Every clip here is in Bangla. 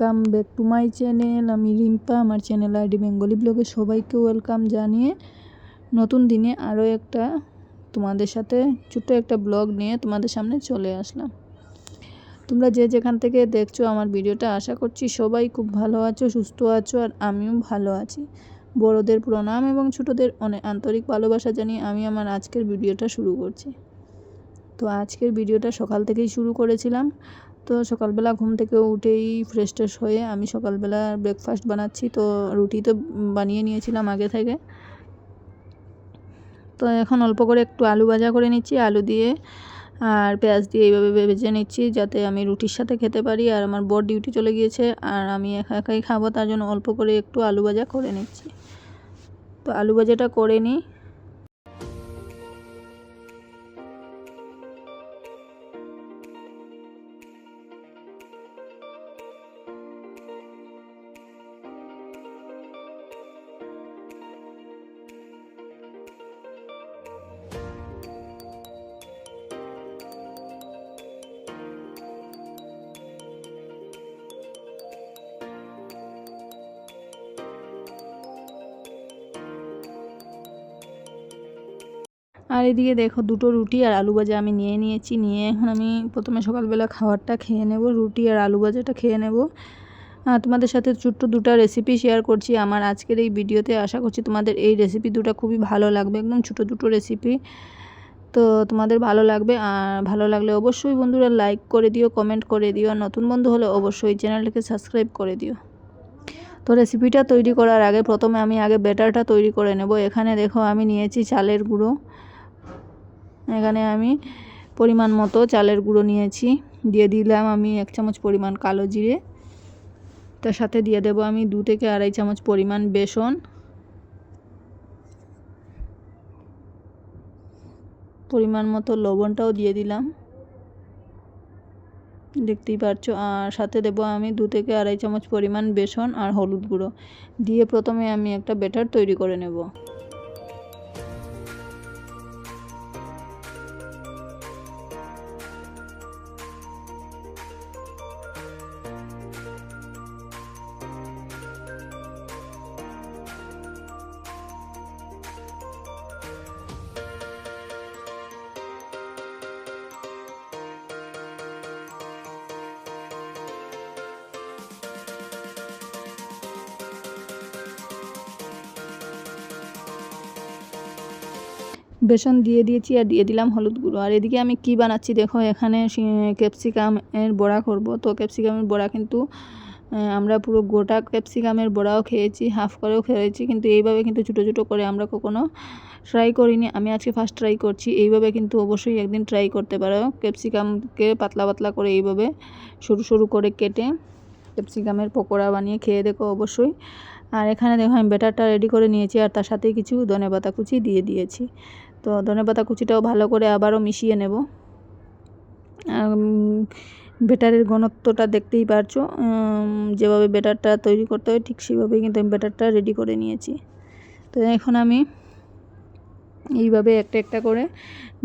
Welcome back to my channel আমি রিম্পা, আমার চ্যানেল আইডি বেঙ্গলি ব্লগে সবাইকে ওয়েলকাম জানিয়ে নতুন দিনে আরও একটা তোমাদের সাথে ছোট্ট একটা ব্লগ নিয়ে তোমাদের সামনে চলে আসলাম। তোমরা যে যেখান থেকে দেখছ আমার ভিডিওটা, আশা করছি সবাই খুব ভালো আছো, সুস্থ আছো, আর আমিও ভালো আছি। বড়দের প্রণাম এবং ছোটদের অনেক আন্তরিক ভালোবাসা জানিয়ে আমি আমার আজকের ভিডিওটা শুরু করছি। তো আজকের ভিডিওটা সকাল থেকেই শুরু করেছিলাম। তো সকালবেলা ঘুম থেকে উঠেই ফ্রেশ ট্রেশ হয়ে আমি সকালবেলা ব্রেকফাস্ট বানাচ্ছি। তো রুটি তো বানিয়ে নিয়েছিলাম আগে থেকে। তো এখন অল্প করে একটু আলু ভাজা করে নিচ্ছি, আলু দিয়ে আর পেঁয়াজ দিয়ে এইভাবে ভেজে নিচ্ছি যাতে আমি রুটির সাথে খেতে পারি আর আমার বর ডিউটি চলে গিয়েছে আর আমি একা একাই খাব, তার জন্য অল্প করে একটু আলু ভাজা করে নিচ্ছি। তো আলু ভাজাটা করে নিই। আর এদিকে দেখো দুটো রুটি আর আলু ভাজা আমি নিয়ে নিয়েছি। নিয়ে এখন আমি প্রথমে সকালবেলা খাবারটা খেয়ে নেব, রুটি আর আলু ভাজাটা খেয়ে নেব। তোমাদের সাথে ছোট্ট দুটো রেসিপি শেয়ার করছি আমার আজকের এই ভিডিওতে। আশা করছি তোমাদের এই রেসিপি দুটো খুবই ভালো লাগবে, একদম ছোটো দুটো রেসিপি তো তোমাদের ভালো লাগবে, আর ভালো লাগলে অবশ্যই বন্ধুরা লাইক করে দিও কমেন্ট করে দিও। আর নতুন বন্ধু হলে অবশ্যই চ্যানেলটাকে সাবস্ক্রাইব করে দিও। তো রেসিপিটা তৈরি করার আগে প্রথমে আমি আগে ব্যাটারটা তৈরি করে নেব। এখানে দেখো আমি নিয়েছি চালের গুঁড়ো। এখানে আমি পরিমাণ মতো চালের গুঁড়ো নিয়েছি। দিয়ে দিলাম আমি এক চামচ পরিমাণ কালো জিরে। তার সাথে দিয়ে দেব আমি দু থেকে আড়াই চামচ পরিমাণ বেসন। পরিমাণ মতো লবণটাও দিয়ে দিলাম। দেখতেই পারছ? আর সাথে দেবো আমি দু থেকে আড়াই চামচ পরিমাণ বেসন আর হলুদ গুঁড়ো। দিয়ে প্রথমে আমি একটা ব্যাটার তৈরি করে নেব। বেসন দিয়ে দিয়েছি আর দিয়ে দিলাম হলুদ গুঁড়ো। আর এদিকে আমি কি বানাচ্ছি দেখো, এখানে ক্যাপসিকামের বড়া করব। তো ক্যাপসিকামের বড়া কিন্তু আমরা পুরো গোটা ক্যাপসিকামের বড়াও খেয়েছি, হাফ করেও খেয়েছি। কিন্তু এইভাবে কিন্তু ছোটো ছোটো করে আমরা কখনো ট্রাই করিনি। আমি আজকে ফার্স্ট ট্রাই করছি। এইভাবে কিন্তু অবশ্যই একদিন ট্রাই করতে পারো। ক্যাপসিকামকে পাতলা পাতলা করে এইভাবে সরু সরু করে কেটে ক্যাপসিকামের পকোড়া বানিয়ে খেয়ে দেখো অবশ্যই। আর এখানে দেখো আমি ব্যাটারটা রেডি করে নিয়েছি। আর তার সাথে কিছু ধনে পাতা কুচি দিয়ে দিয়েছি। তো ধনে পাতা কুচিটাও ভালো করে আবারও মিশিয়ে নেব। বেটারের ঘনত্বটা দেখতেই পারছ। যেভাবে বেটারটা তৈরি করতে হয় ঠিক সেভাবেই কিন্তু আমি বেটারটা রেডি করে নিয়েছি। তো এখন আমি এইভাবে একটা একটা করে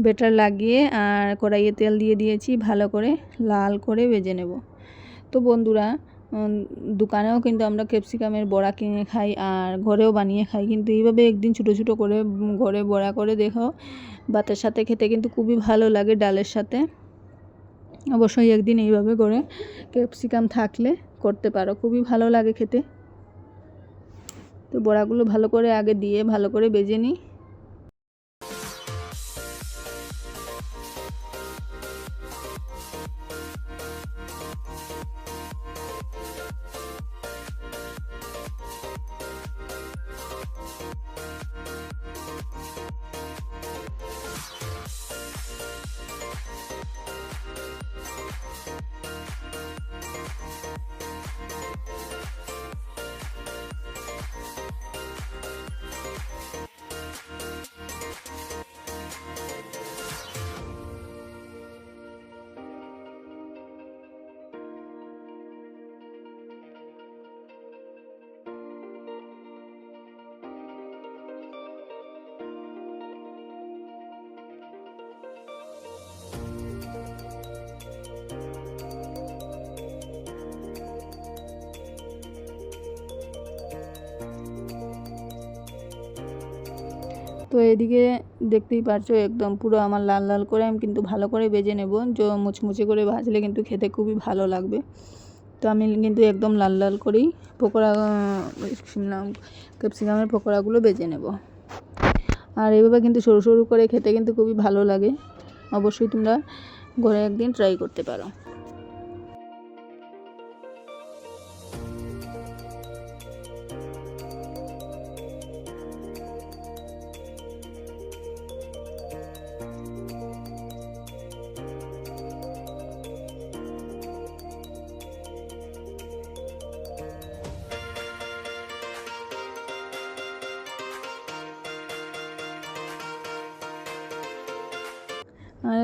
বেটার লাগিয়ে আর কড়াইয়ে তেল দিয়ে দিয়েছি, ভালো করে লাল করে ভেজে নেব। তো বন্ধুরা দোকানেও কিন্তু আমরা ক্যাপসিকামের বড়া কিনে খাই আর ঘরেও বানিয়ে খাই। কিন্তু এইভাবে একদিন ছোটো ছোটো করে ঘরে বড়া করে দেখো ভাতের সাথে খেতে কিন্তু খুবই ভালো লাগে ডালের সাথে। অবশ্যই একদিন এইভাবে করে ক্যাপসিকাম থাকলে করতে পারো, খুবই ভালো লাগে খেতে। তো বড়াগুলো ভালো করে আগে দিয়ে ভালো করে বেজে নিই। তো এদিকে দেখতেই পারছ একদম পুরো আমার লাল লাল করে আমি কিন্তু ভালো করে বেজে নেব। যে মুচমুচে করে ভাজলে কিন্তু খেতে খুবই ভালো লাগবে। তো আমি কিন্তু একদম লাল লাল করেই পকোড়া ক্যাপসিকামের পকোড়াগুলো বেজে নেব। আর এভাবে কিন্তু সরু সরু করে খেতে কিন্তু খুবই ভালো লাগে। অবশ্যই তোমরা ঘরে একদিন ট্রাই করতে পারো।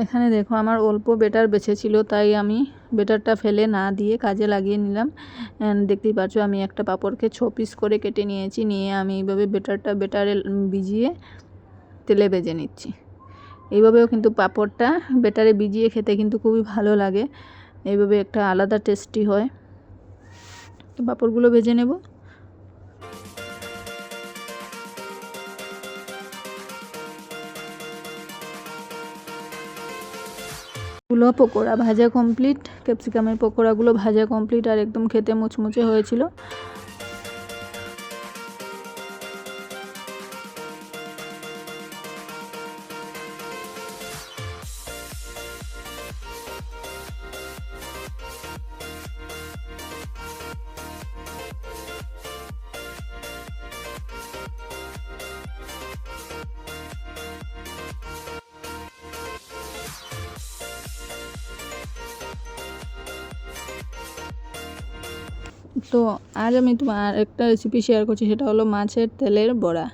এখানে দেখো আমার অল্প বেটার বেঁচে ছিল, তাই আমি বেটারটা ফেলে না দিয়ে কাজে লাগিয়ে নিলাম। দেখতেই পাচ্ছ আমি একটা পাঁপড়কে ছ পিস করে কেটে নিয়েছি, নিয়ে আমি এইভাবে বেটারটা বেটারে ভিজিয়ে তেলে ভেজে নিচ্ছি। এইভাবেও কিন্তু পাঁপড়টা বেটারে ভিজিয়ে খেতে কিন্তু খুবই ভালো লাগে। এইভাবে একটা আলাদা টেস্টি হয়। তো পাঁপড়গুলো ভেজে নেব। গুলো পকোড়া ভাজা কমপ্লিট ক্যাপসিকামের পকোড়াগুলো ভাজা কমপ্লিট আর একদম খেতে মুচমুচে হয়েছিল। তো আজ আমি তোমার একটা রেসিপি শেয়ার করছি, সেটা হলো মাছের তেলের বড়া।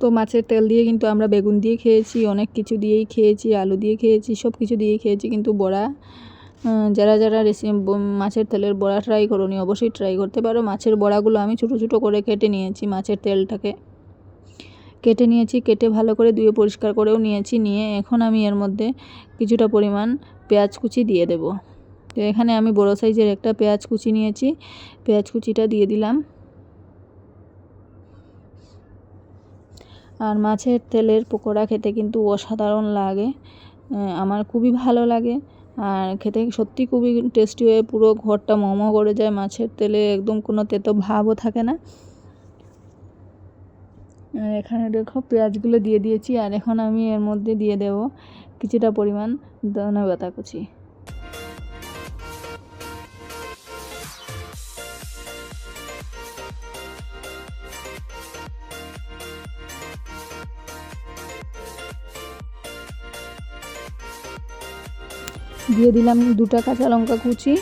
তো মাছের তেল দিয়ে কিন্তু আমরা বেগুন দিয়ে খেয়েছি, অনেক কিছু দিয়েই খেয়েছি, আলু দিয়ে খেয়েছি সব কিছু দিয়েই খেয়েছি, কিন্তু বড়া যারা যারা রেসিপি মাছের তেলের বড়া ট্রাই করনি, অবশ্যই ট্রাই করতে পারো। মাছের বড়াগুলো আমি ছোটো ছোটো করে কেটে নিয়েছি মাছের তেলটাকে। কেটে নিয়েছি, কেটে ভালো করে ধুয়ে পরিষ্কার করেও নিয়েছি, নিয়ে এখন আমি এর মধ্যে কিছুটা পরিমাণ পেঁয়াজ কুচি দিয়ে দেবো। তো এখানে আমি বড়ো সাইজের একটা পেঁয়াজ কুচি নিয়েছি। পেঁয়াজ কুচিটা দিয়ে দিলাম। আর মাছের তেলের পকোড়া খেতে কিন্তু অসাধারণ লাগে। আমার খুবই ভালো লাগে। আর খেতে সত্যি খুবই টেস্টি হয়ে পুরো ঘরটা মোমো করে যায়। মাছের তেলে একদম কোনো তেতো ভাবও থাকে না। আর এখানে দেখো পেঁয়াজগুলো দিয়ে দিয়েছি। আর এখন আমি এর মধ্যে দিয়ে দেব কিছুটা পরিমাণ ধনে পাতা কুচি। দিয়ে দিলাম দুটা কাঁচা লঙ্কা কুচি।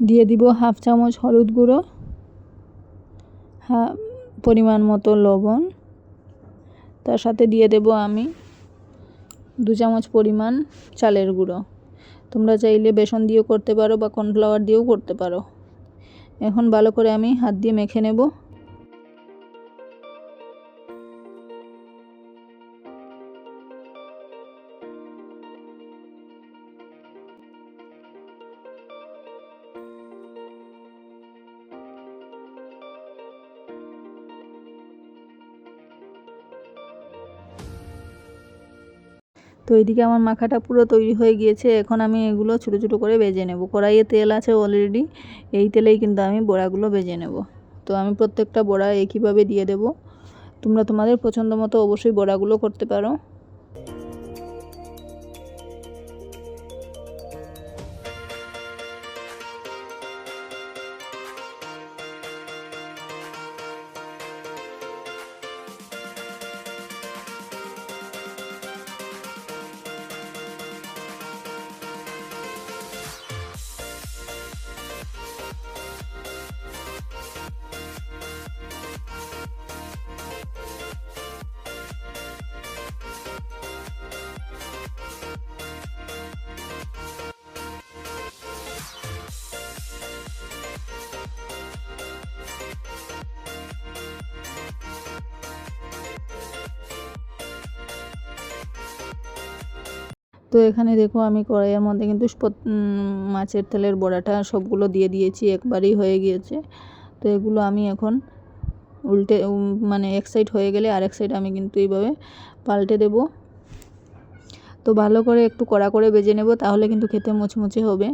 দিয়ে দিব হাফ চামচ হলুদ গুঁড়ো, হা, পরিমাণ মতো লবণ। তার সাথে দিয়ে দেব আমি দু চামচ পরিমাণ চালের গুঁড়ো। তোমরা চাইলে বেসন দিয়েও করতে পারো বা কর্নফ্লাওয়ার দিয়েও করতে পারো। এখন ভালো করে আমি হাত দিয়ে মেখে নেব। তো এইদিকে আমার মাখাটা পুরো তৈরি হয়ে গিয়েছে। এখন আমি এগুলো ছোটো ছোটো করে বেজে নেব। কড়াইয়ে তেল আছে অলরেডি এই তেলেই কিন্তু আমি বড়াগুলো বেজে নেব। তো আমি প্রত্যেকটা বড়া একইভাবে দিয়ে দেব। তোমরা তোমাদের পছন্দ মতো অবশ্যই বড়াগুলো করতে পারো। তো এখানে দেখো আমি কড়াইয়ের মধ্যে কিন্তু মাছের তেলের বড়াটা সবগুলো দিয়ে দিয়েছি, একবারই হয়ে গিয়েছে। তো এগুলো আমি এখন উল্টে মানে এক সাইড হয়ে গেলে আরেক সাইড আমি কিন্তু এইভাবে পাল্টে দেব। তো ভালো করে একটু কড়া করে বেজে নেব, তাহলে কিন্তু খেতে মুচমুচে হবে।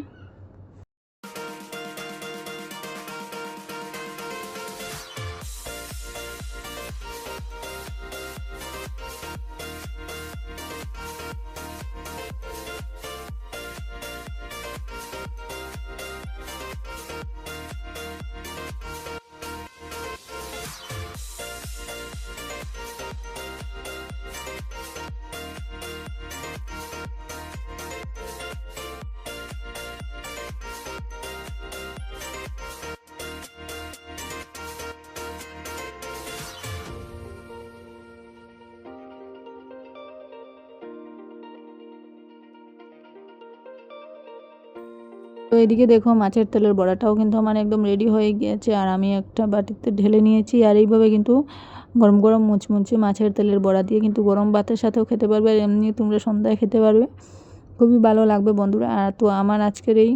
তো এদিকে দেখো মাছের তেলের বড়াটাও কিন্তু আমার একদম রেডি হয়ে গিয়েছে, আর আমি একটা বাটিতে ঢেলে নিয়েছি, আর এইভাবে কিন্তু গরম গরম মুচমুচে মাছের তেলের বড়া দিয়ে কিন্তু গরম ভাতের সাথেও খেতে পারবে, আর এমনি তোমরা সন্ধ্যায় খেতে পারবে। খুবই ভালো লাগবে বন্ধুরা। আর তো আমার আজকের এই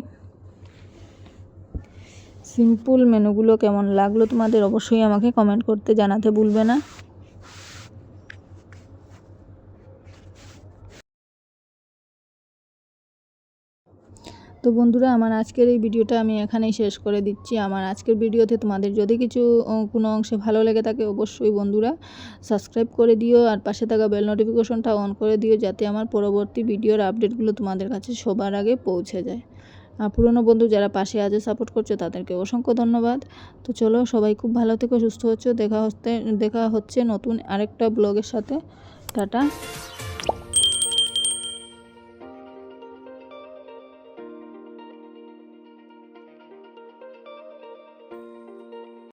সিম্পল মেনুগুলো কেমন লাগল তোমাদের অবশ্যই আমাকে কমেন্ট করতে জানাতে ভুলবে না। তো বন্ধুরা, আমার আজকের এই ভিডিওটা আমি এখানেই শেষ করে দিচ্ছি। আমার আজকের ভিডিওতে তোমাদের যদি কিছু কোনো অংশে ভালো লেগে থাকে, অবশ্যই বন্ধুরা সাবস্ক্রাইব করে দিও আর পাশে থাকা বেল নোটিফিকেশনটা অন করে দিও যাতে আমার পরবর্তী ভিডিওর আপডেটগুলো তোমাদের কাছে সবার আগে পৌঁছে যায়। আর পুরনো বন্ধু যারা পাশে আছে সাপোর্ট করছ, তাদেরকে অসংখ্য ধন্যবাদ। তো চলো, সবাই খুব ভালো থেকো, সুস্থ হচ্ছে। দেখা হচ্ছে দেখা হচ্ছে নতুন আরেকটা ব্লগের সাথে। টাটা।